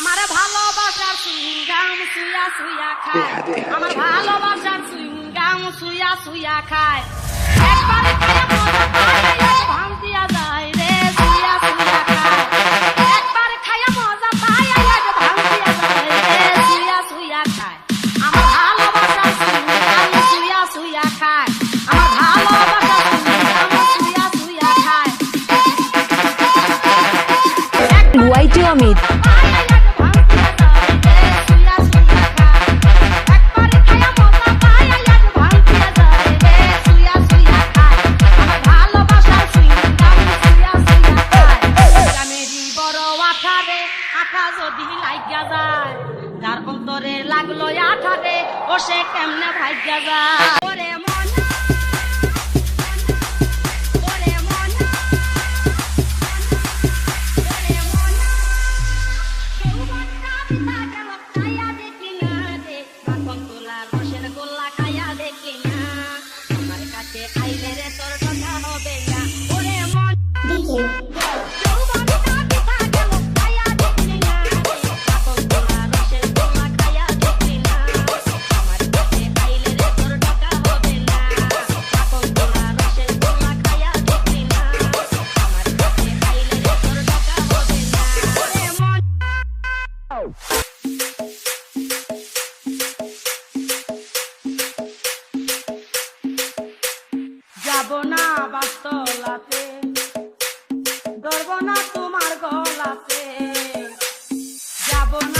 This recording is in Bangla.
আমার ভালোবাসার সুইঙ্গাম সুয়া সুয়া খায়। আমার ভালোবাসার সুইঙ্গাম সুয়া সুয়া খায়। একবার ভাঙ দিয়া যায় রে সুয়া সুয়া খায়। একবার খাইয়া মজা পাইলে ভাঙ দিয়া যায় রে সুয়া সুয়া খায়। আমার ভালোবাসার সুইঙ্গাম সুয়া সুয়া খায়। আমার ভালোবাসার সুইঙ্গাম সুয়া সুয়া খায়। ওয়াইটি অমিত যার অন্তরে লাগল আঠারে ও সে কেমনে ভাগ্যা যায়? ওরে মনা ওরে মনা যাব না বাস্তলাতে ধরব না তোমার গলাতে। যাব না